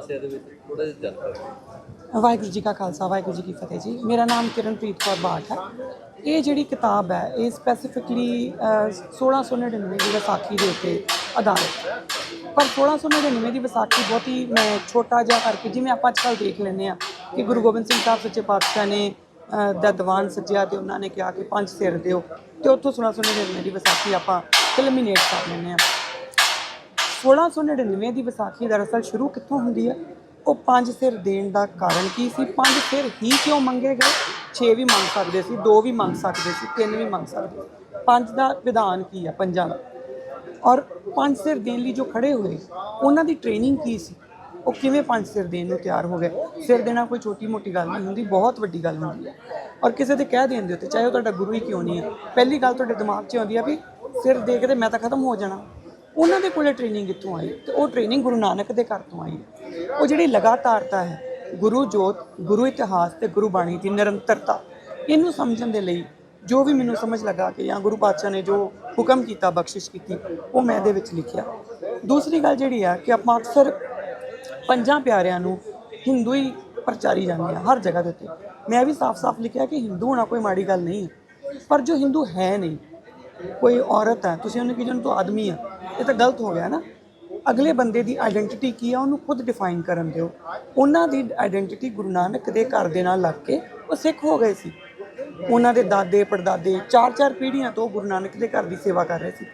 ਥੋੜਾ ਜਿਹਾ ਜਾਣਕਾਰੀ ਵਾਹਿਗੁਰੂ ਜੀ ਕਾ ਖਾਲਸਾ, ਵਾਹਿਗੁਰੂ ਜੀ ਕੀ ਫਤਿਹ ਜੀ। ਮੇਰਾ ਨਾਮ ਕਿਰਨਪ੍ਰੀਤ ਕੌਰ ਬਾਠ ਹੈ। ਇਹ ਜਿਹੜੀ ਕਿਤਾਬ ਹੈ, ਇਹ ਸਪੈਸੀਫਿਕਲੀ 1699 ਦੀ ਵਿਸਾਖੀ ਦੇ ਉੱਤੇ ਆਧਾਰਿਤ ਹੈ। ਪਰ 1699 ਦੀ ਵਿਸਾਖੀ ਬਹੁਤੀ ਮੈਂ ਛੋਟਾ ਜਿਹਾ ਕਰਕੇ ਜਿਵੇਂ ਆਪਾਂ ਅੱਜਕੱਲ ਦੇਖ ਲੈਂਦੇ ਆ ਕਿ ਗੁਰੂ ਗੋਬਿੰਦ ਸਿੰਘ ਸਾਹਿਬ ਸੱਚੇ ਪਾਤਸ਼ਾਹ ਨੇ ਦਾ ਦੀਵਾਨ ਸੱਜਿਆ ਤੇ ਉਹਨਾਂ ਨੇ ਕਿਹਾ ਕਿ ਪੰਜ ਸਿਰ ਦਿਓ। ਤੇ ਉੱਥੋਂ 1699 ਦੀ ਵਿਸਾਖੀ ਆਪਾਂ ਫਿਲਮੀਨੇਟ ਕਰ ਲੈਂਦੇ ਆ 1699 ਦੀ ਵਿਸਾਖੀ ਦਰਅਸਲ ਸ਼ੁਰੂ ਕਿੱਥੋਂ ਹੁੰਦੀ ਹੈ? ਉਹ ਪੰਜ ਸਿਰ ਦੇਣ ਦਾ ਕਾਰਨ ਕੀ ਸੀ? ਪੰਜ ਸਿਰ ਹੀ ਕਿਉਂ ਮੰਗੇ ਗਏ? 6 ਵੀ ਮੰਗ ਸਕਦੇ ਸੀ 2 ਵੀ ਮੰਗ ਸਕਦੇ ਸੀ 3 ਵੀ ਮੰਗ ਸਕਦੇ ਸੀ। ਪੰਜ ਦਾ ਵਿਧਾਨ ਕੀ ਹੈ ਪੰਜਾਂ ਦਾ। ਔਰ ਪੰਜ ਸਿਰ ਦੇਣ ਲਈ ਜੋ ਖੜੇ ਹੋਏ, ਉਹਨਾਂ ਦੀ ਟ੍ਰੇਨਿੰਗ ਕੀ ਸੀ? ਉਹ ਕਿਵੇਂ ਪੰਜ ਸਿਰ ਦੇਣ ਨੂੰ ਤਿਆਰ ਹੋ ਗਏ? ਸਿਰ ਦੇਣਾ ਕੋਈ ਛੋਟੀ ਮੋਟੀ ਗੱਲ ਨਹੀਂ ਹੁੰਦੀ, ਬਹੁਤ ਵੱਡੀ ਗੱਲ ਹੁੰਦੀ ਹੈ। ਔਰ ਕਿਸੇ ਦੇ ਕਹਿ ਦੇਣ ਦੇ ਉੱਤੇ, ਚਾਹੇ ਉਹ ਤੁਹਾਡਾ ਗੁਰੂ ਹੀ ਕਿਉਂ ਨਹੀਂ ਹੈ, ਪਹਿਲੀ ਗੱਲ ਤੁਹਾਡੇ ਦਿਮਾਗ 'ਚ ਆਉਂਦੀ ਆ ਵੀ ਸਿਰ ਦੇ ਕੇ ਤੇ ਮੈਂ ਤਾਂ ਖਤਮ ਹੋ ਜਾਣਾ। ਉਹਨਾਂ ਦੇ ਕੋਲੇ ਟ੍ਰੇਨਿੰਗ ਕਿੱਥੋਂ ਆਈ? ਤੇ ਉਹ ਟ੍ਰੇਨਿੰਗ ਗੁਰੂ ਨਾਨਕ ਦੇ ਘਰ ਤੋਂ ਆਈ। ਉਹ ਜਿਹੜੀ ਲਗਾਤਾਰਤਾ ਹੈ, ਗੁਰੂ ਜੋਤ, ਗੁਰੂ ਇਤਿਹਾਸ ਤੇ ਗੁਰੂ ਬਾਣੀ ਦੀ ਨਿਰੰਤਰਤਾ, ਇਹਨੂੰ ਸਮਝਣ ਦੇ ਲਈ ਜੋ ਵੀ ਮੈਨੂੰ ਸਮਝ ਲੱਗਾ ਕਿ ਜਾਂ ਗੁਰੂ ਪਾਤਸ਼ਾਹ ਨੇ ਜੋ ਹੁਕਮ ਕੀਤਾ, ਬਖਸ਼ਿਸ਼ ਕੀਤੀ, ਉਹ ਮੈਂ ਇਹਦੇ ਵਿੱਚ ਲਿਖਿਆ। ਦੂਸਰੀ ਗੱਲ ਜਿਹੜੀ ਆ ਕਿ ਆਪਾਂ ਅਕਸਰ ਪੰਜਾਂ ਪਿਆਰਿਆਂ ਨੂੰ ਹਿੰਦੂ ਹੀ ਪ੍ਰਚਾਰੀ ਜਾਂਦੇ ਆ ਹਰ ਜਗ੍ਹਾ ਦੇ ਉੱਤੇ। ਮੈਂ ਵੀ ਸਾਫ਼-ਸਾਫ਼ ਲਿਖਿਆ ਕਿ ਹਿੰਦੂ ਹੋਣਾ ਕੋਈ ਮਾੜੀ ਗੱਲ ਨਹੀਂ ਹੈ ਪਰ ਜੋ ਹਿੰਦੂ ਹੈ ਨਹੀਂ, ਕੋਈ ਔਰਤ ਹੈ, ਤੁਸੀਂ ਉਹਨੂੰ ਕੀ ਜਨ ਆਦਮੀ ਆ ਇਹ ਤਾਂ ਗਲਤ ਹੋ ਗਿਆ ਨਾ। ਅਗਲੇ ਬੰਦੇ ਦੀ ਆਇਡੈਂਟੀਟੀ ਕੀ ਆ, ਉਹਨੂੰ ਖੁਦ ਡਿਫਾਈਨ ਕਰਨ ਦਿਓ। ਉਹਨਾਂ ਦੀ ਆਇਡੈਂਟੀਟੀ ਗੁਰੂ ਨਾਨਕ ਦੇ ਘਰ ਦੇ ਨਾਲ ਲੱਗ ਕੇ ਉਹ ਸਿੱਖ ਹੋ ਗਏ ਸੀ। ਉਹਨਾਂ ਦੇ ਦਾਦੇ, ਪੜਦਾਦੇ, ਚਾਰ ਚਾਰ ਪੀੜ੍ਹੀਆਂ ਤੋਂ ਗੁਰੂ ਨਾਨਕ ਦੇ ਘਰ ਦੀ ਸੇਵਾ ਕਰ ਰਹੇ ਸੀ।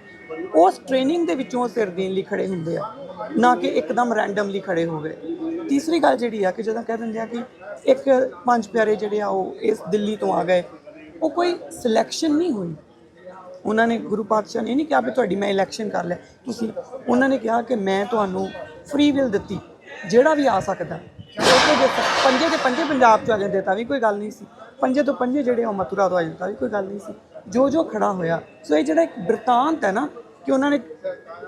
ਉਸ ਟ੍ਰੇਨਿੰਗ ਦੇ ਵਿੱਚੋਂ ਸਿਰ ਦੇਣ ਲਈ ਖੜੇ ਹੁੰਦੇ ਆ, ਨਾ ਕਿ ਇੱਕਦਮ ਰੈਂਡਮਲੀ ਖੜੇ ਹੋ ਗਏ। ਤੀਸਰੀ ਗੱਲ ਜਿਹੜੀ ਆ ਕਿ ਜਦੋਂ ਕਹਿ ਦਿੰਦੇ ਆ ਕਿ ਇੱਕ ਪੰਜ ਪਿਆਰੇ ਜਿਹੜੇ ਆ ਉਹ ਇਸ ਦਿੱਲੀ ਤੋਂ ਆ ਗਏ, ਉਹ ਕੋਈ ਸਿਲੈਕਸ਼ਨ ਨਹੀਂ ਹੋਈ। ਉਹਨਾਂ ਨੇ ਗੁਰੂ ਪਾਤਸ਼ਾਹ ਨੇ ਇਹ ਨਹੀਂ ਕਿਹਾ ਵੀ ਤੁਹਾਡੀ ਮੈਂ ਇਲੈਕਸ਼ਨ ਕਰ ਲਿਆ। ਤੁਸੀਂ ਉਹਨਾਂ ਨੇ ਕਿਹਾ ਕਿ ਮੈਂ ਤੁਹਾਨੂੰ ਫ੍ਰੀ ਵਿਲ ਦਿੱਤੀ, ਜਿਹੜਾ ਵੀ ਆ ਸਕਦਾ। ਉੱਥੇ ਪੰਜੇ ਦੇ ਪੰਜੇ ਪੰਜਾਬ ਚ ਆ ਜਾਂਦੇ, ਤਾਂ ਵੀ ਕੋਈ ਗੱਲ ਨਹੀਂ ਸੀ। ਪੰਜੇ ਤੋਂ ਪੰਜੇ ਜਿਹੜੇ ਉਹ ਮਥੁਰਾ ਤੋਂ ਆ ਜਾਂਦੇ, ਤਾਂ ਵੀ ਕੋਈ ਗੱਲ ਨਹੀਂ ਸੀ। ਜੋ ਜੋ ਖੜਾ ਹੋਇਆ। ਸੋ ਇਹ ਜਿਹੜਾ ਇੱਕ ਬ੍ਰਿਤਾਂਤ ਹੈ ਨਾ, ਕਿ ਉਹਨਾਂ ਨੇ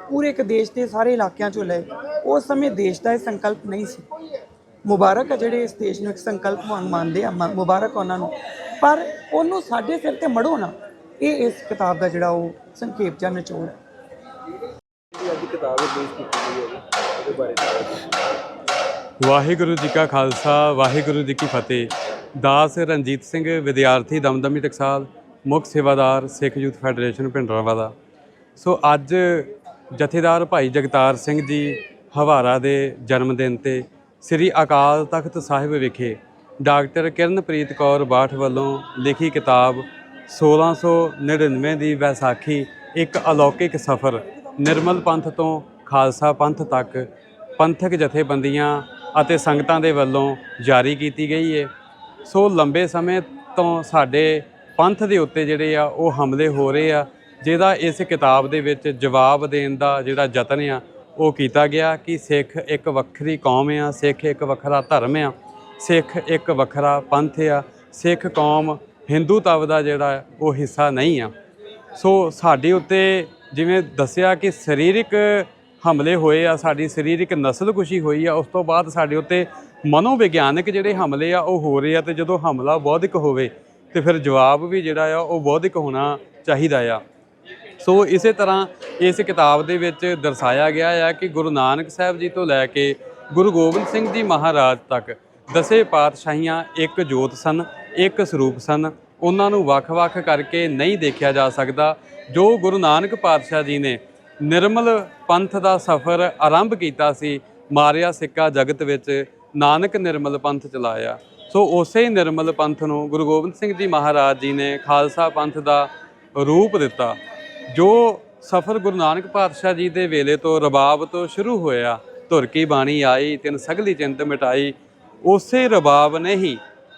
ਪੂਰੇ ਇੱਕ ਦੇਸ਼ ਦੇ ਸਾਰੇ ਇਲਾਕਿਆਂ ਚੋਂ ਲਏ। ਉਸ ਸਮੇਂ ਦੇਸ਼ ਦਾ ਇਹ ਸੰਕਲਪ ਨਹੀਂ ਸੀ। ਮੁਬਾਰਕ ਹੈ ਜਿਹੜੇ ਇਸ ਦੇਸ਼ ਨੂੰ ਇੱਕ ਸੰਕਲਪ ਵਾਂਗ ਮੰਨਦੇ ਆ ਮੁਬਾਰਕ ਉਹਨਾਂ ਨੂੰ। ਪਰ ਉਹਨੂੰ ਸਾਡੇ ਸਿਰ ਤੇ ਮੜੋ ਨਾ। ਇਹ ਇਸ ਕਿਤਾਬ ਦਾ ਜਿਹੜਾ ਉਹ ਸੰਖੇਪ ਜਾਂ ਨਿਚੋੜ ਹੈ। ਜਿਹੜੀ ਅੱਜ ਕਿਤਾਬ ਰਿਲੀਜ਼ ਕੀਤੀ ਗਈ ਹੈ ਉਹਦੇ ਬਾਰੇ ਦੱਸੋ। ਵਾਹਿਗੁਰੂ ਜੀ ਕਾ ਖਾਲਸਾ ਵਾਹਿਗੁਰੂ ਜੀ ਕੀ ਫਤਿਹ। ਦਾਸ ਰਣਜੀਤ ਸਿੰਘ ਵਿਦਿਆਰਥੀ ਦਮਦਮੀ ਟਕਸਾਲ ਮੁੱਖ ਸੇਵਾਦਾਰ Sikh youth federation Bhindranwala. So ਅੱਜ ਜਥੇਦਾਰ ਭਾਈ ਜਗਤਾਰ ਸਿੰਘ ਜੀ ਹਵਾਰਾ ਦੇ ਜਨਮ ਦਿਨ ਤੇ ਸ੍ਰੀ ਅਕਾਲ ਤਖਤ ਸਾਹਿਬ ਵਿਖੇ ਡਾਕਟਰ ਕਿਰਨਪ੍ਰੀਤ ਕੌਰ ਬਾਠ ਵੱਲੋਂ ਲਿਖੀ ਕਿਤਾਬ 1699 ਦੀ ਵੈਸਾਖੀ ਇੱਕ ਅਲੌਕਿਕ ਸਫ਼ਰ ਨਿਰਮਲ ਪੰਥ ਤੋਂ ਖਾਲਸਾ ਪੰਥ ਤੱਕ ਪੰਥਕ ਜਥੇਬੰਦੀਆਂ ਅਤੇ ਸੰਗਤਾਂ ਦੇ ਵੱਲੋਂ ਜਾਰੀ ਕੀਤੀ ਗਈ ਹੈ ਸੋ ਲੰਬੇ ਸਮੇਂ ਤੋਂ ਸਾਡੇ ਪੰਥ ਦੇ ਉੱਤੇ ਜਿਹੜੇ ਆ, ਉਹ ਹਮਲੇ ਹੋ ਰਹੇ ਆ, ਜਿਹਦਾ ਇਸ ਕਿਤਾਬ ਦੇ ਵਿੱਚ ਜਵਾਬ ਦੇਣ ਦਾ ਜਿਹੜਾ ਯਤਨ ਆ, ਉਹ ਕੀਤਾ ਗਿਆ ਕਿ ਸਿੱਖ ਇੱਕ ਵੱਖਰੀ ਕੌਮ ਆ, ਸਿੱਖ ਇੱਕ ਵੱਖਰਾ ਧਰਮ ਆ, ਸਿੱਖ ਇੱਕ ਵੱਖਰਾ ਪੰਥ ਆ, ਸਿੱਖ ਕੌਮ ਹਿੰਦੂਤਵ ਦਾ ਜਿਹੜਾ ਉਹ ਹਿੱਸਾ ਨਹੀਂ ਆ। ਸੋ ਸਾਡੇ ਉੱਤੇ ਜਿਵੇਂ ਦੱਸਿਆ ਕਿ ਸਰੀਰਕ ਹਮਲੇ ਹੋਏ ਆ, ਸਾਡੀ ਸਰੀਰਕ ਨਸਲਕੁਸ਼ੀ ਹੋਈ ਆ, ਉਸ ਤੋਂ ਬਾਅਦ ਸਾਡੇ ਉੱਤੇ ਮਨੋਵਿਗਿਆਨਕ ਜਿਹੜੇ ਹਮਲੇ ਆ, ਉਹ ਹੋ ਰਹੇ ਆ ਤੇ ਜਦੋਂ ਹਮਲਾ ਬੌਧਿਕ ਹੋਵੇ ਤੇ ਫਿਰ ਜਵਾਬ ਵੀ ਜਿਹੜਾ ਆ, ਉਹ ਬੌਧਿਕ ਹੋਣਾ ਚਾਹੀਦਾ ਆ। ਸੋ ਇਸੇ ਤਰ੍ਹਾਂ ਇਸ ਕਿਤਾਬ ਦੇ ਵਿੱਚ ਦਰਸਾਇਆ ਗਿਆ ਹੈ ਕਿ ਗੁਰੂ ਨਾਨਕ ਸਾਹਿਬ ਜੀ ਤੋਂ ਲੈ ਕੇ ਗੁਰੂ ਗੋਬਿੰਦ ਸਿੰਘ ਜੀ ਮਹਾਰਾਜ ਤੱਕ ਦਸੇ ਪਾਤਸ਼ਾਹੀਆਂ ਇੱਕ ਜੋਤ ਸਨ। ਇੱਕ ਸਰੂਪ ਸਨ। ਉਹਨਾਂ ਨੂੰ ਵੱਖ-ਵੱਖ ਕਰਕੇ ਨਹੀਂ ਦੇਖਿਆ ਜਾ ਸਕਦਾ, ਜੋ ਗੁਰੂ ਨਾਨਕ ਪਾਤਸ਼ਾਹ ਜੀ ਨੇ ਨਿਰਮਲ ਪੰਥ ਦਾ ਸਫ਼ਰ ਆਰੰਭ ਕੀਤਾ ਸੀ, ਮਾਰਿਆ ਸਿੱਕਾ ਜਗਤ ਵਿੱਚ, ਨਾਨਕ ਨਿਰਮਲ ਪੰਥ ਚਲਾਇਆ। ਸੋ ਉਸੇ ਨਿਰਮਲ ਪੰਥ ਨੂੰ ਗੁਰੂ ਗੋਬਿੰਦ ਸਿੰਘ ਜੀ ਮਹਾਰਾਜ ਜੀ ਨੇ ਖਾਲਸਾ ਪੰਥ ਦਾ ਰੂਪ ਦਿੱਤਾ, ਜੋ ਸਫ਼ਰ ਗੁਰੂ ਨਾਨਕ ਪਾਤਸ਼ਾਹ ਜੀ ਦੇ ਵੇਲੇ ਤੋਂ ਰਬਾਬ ਤੋਂ ਸ਼ੁਰੂ ਹੋਇਆ। ਧੁਰ ਕੀ ਬਾਣੀ ਆਈ, ਤਿੰਨ ਸਗਲੀ ਚਿੰਤ ਮਿਟਾਈ। ਉਸੇ ਰਬਾਬ ਨੇ ਹੀ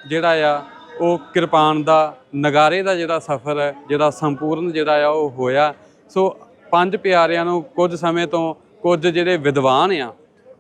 ਜਿਹੜਾ ਆ ਉਹ ਕਿਰਪਾਨ ਦਾ, ਨਗਾਰੇ ਦਾ ਜਿਹੜਾ ਸਫ਼ਰ ਹੈ, ਜਿਹੜਾ ਸੰਪੂਰਨ ਜਿਹੜਾ ਆ, ਉਹ ਹੋਇਆ। ਸੋ ਪੰਜ ਪਿਆਰਿਆਂ ਨੂੰ ਕੁਝ ਸਮੇਂ ਤੋਂ ਕੁਝ ਜਿਹੜੇ ਵਿਦਵਾਨ ਆ,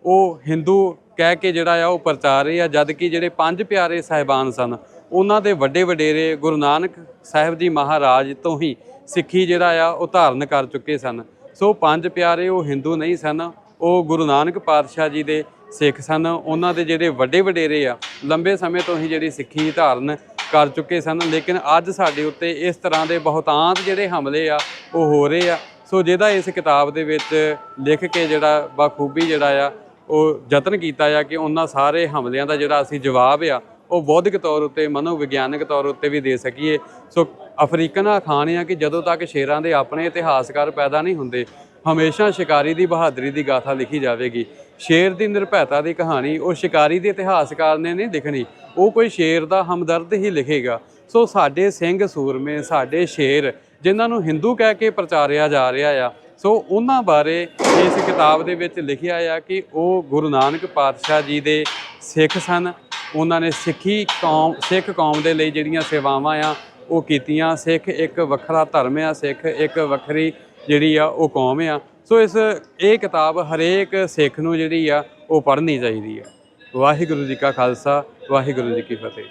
ਉਹ ਹਿੰਦੂ ਕਹਿ ਕੇ ਜਿਹੜਾ ਆ, ਉਹ ਪ੍ਰਚਾਰ ਰਹੇ ਆ। ਜਦ ਕਿ ਜਿਹੜੇ ਪੰਜ ਪਿਆਰੇ ਸਾਹਿਬਾਨ ਸਨ, ਉਹਨਾਂ ਦੇ ਵੱਡੇ ਵਡੇਰੇ ਗੁਰੂ ਨਾਨਕ ਸਾਹਿਬ ਜੀ ਮਹਾਰਾਜ ਤੋਂ ਹੀ ਸਿੱਖੀ ਜਿਹੜਾ ਆ ਉਹ ਧਾਰਨ ਕਰ ਚੁੱਕੇ ਸਨ। ਸੋ ਪੰਜ ਪਿਆਰੇ ਉਹ ਹਿੰਦੂ ਨਹੀਂ ਸਨ, ਉਹ ਗੁਰੂ ਨਾਨਕ ਪਾਤਸ਼ਾਹ ਜੀ ਦੇ ਸਿੱਖ ਸਨ। ਉਹਨਾਂ ਦੇ ਜਿਹੜੇ ਵੱਡੇ ਵਡੇਰੇ ਆ, ਲੰਬੇ ਸਮੇਂ ਤੋਂ ਹੀ ਜਿਹੜੀ ਸਿੱਖੀ ਧਾਰਨ ਕਰ ਚੁੱਕੇ ਸਨ। ਲੇਕਿਨ ਅੱਜ ਸਾਡੇ ਉੱਤੇ ਇਸ ਤਰ੍ਹਾਂ ਦੇ ਬਹੁਤਾਂਤ ਜਿਹੜੇ ਹਮਲੇ ਆ, ਉਹ ਹੋ ਰਹੇ ਆ। ਸੋ ਜਿਹਦਾ ਇਸ ਕਿਤਾਬ ਦੇ ਵਿੱਚ ਲਿਖ ਕੇ ਜਿਹੜਾ ਬਾਖੂਬੀ ਜਿਹੜਾ ਆ, ਉਹ ਯਤਨ ਕੀਤਾ ਆ ਕਿ ਉਹਨਾਂ ਸਾਰੇ ਹਮਲਿਆਂ ਦਾ ਜਿਹੜਾ ਅਸੀਂ ਜਵਾਬ ਆ, ਉਹ ਬੌਧਿਕ ਤੌਰ ਉੱਤੇ, ਮਨੋਵਿਗਿਆਨਕ ਤੌਰ ਉੱਤੇ ਵੀ ਦੇ ਸਕੀਏ। ਸੋ ਅਫਰੀਕਨ ਅਖਾਣ ਆ ਕਿ ਜਦੋਂ ਤੱਕ ਸ਼ੇਰਾਂ ਦੇ ਆਪਣੇ ਇਤਿਹਾਸਕਾਰ ਪੈਦਾ ਨਹੀਂ ਹੁੰਦੇ ਹਮੇਸ਼ਾ ਸ਼ਿਕਾਰੀ ਦੀ ਬਹਾਦਰੀ ਦੀ ਗਾਥਾ ਲਿਖੀ ਜਾਵੇਗੀ। ਸ਼ੇਰ ਦੀ ਨਿਰਭੈਤਾ ਦੀ ਕਹਾਣੀ, ਉਹ ਸ਼ਿਕਾਰੀ ਦੇ ਇਤਿਹਾਸਕਾਰ ਨੇ ਨਹੀਂ ਲਿਖਣੀ। ਉਹ ਕੋਈ ਸ਼ੇਰ ਦਾ ਹਮਦਰਦ ਹੀ ਲਿਖੇਗਾ। ਸੋ ਸਾਡੇ ਸਿੰਘ ਸੂਰਮੇ, ਸਾਡੇ ਸ਼ੇਰ, ਜਿਨ੍ਹਾਂ ਨੂੰ ਹਿੰਦੂ ਕਹਿ ਕੇ ਪ੍ਰਚਾਰਿਆ ਜਾ ਰਿਹਾ ਆ, ਸੋ ਉਹਨਾਂ ਬਾਰੇ ਇਸ ਕਿਤਾਬ ਦੇ ਵਿੱਚ ਲਿਖਿਆ ਆ ਕਿ ਉਹ ਗੁਰੂ ਨਾਨਕ ਪਾਤਸ਼ਾਹ ਜੀ ਦੇ ਸਿੱਖ ਸਨ। ਉਹਨਾਂ ਨੇ ਸਿੱਖੀ ਕੌਮ, ਸਿੱਖ ਕੌਮ ਦੇ ਲਈ ਜਿਹੜੀਆਂ ਸੇਵਾਵਾਂ ਆ, ਉਹ ਕੀਤੀਆਂ। ਸਿੱਖ ਇੱਕ ਵੱਖਰਾ ਧਰਮ ਆ, ਸਿੱਖ ਇੱਕ ਵੱਖਰੀ ਜਿਹੜੀ ਆ, ਉਹ ਕੌਮ ਆ। ਸੋ ਇਸ ਇਹ ਕਿਤਾਬ ਹਰੇਕ ਸਿੱਖ ਨੂੰ ਜਿਹੜੀ ਆ, ਉਹ ਪੜ੍ਹਨੀ ਚਾਹੀਦੀ ਆ। ਵਾਹਿਗੁਰੂ ਜੀ ਕਾ ਖਾਲਸਾ, ਵਾਹਿਗੁਰੂ ਜੀ ਕੀ ਫਤਿਹ।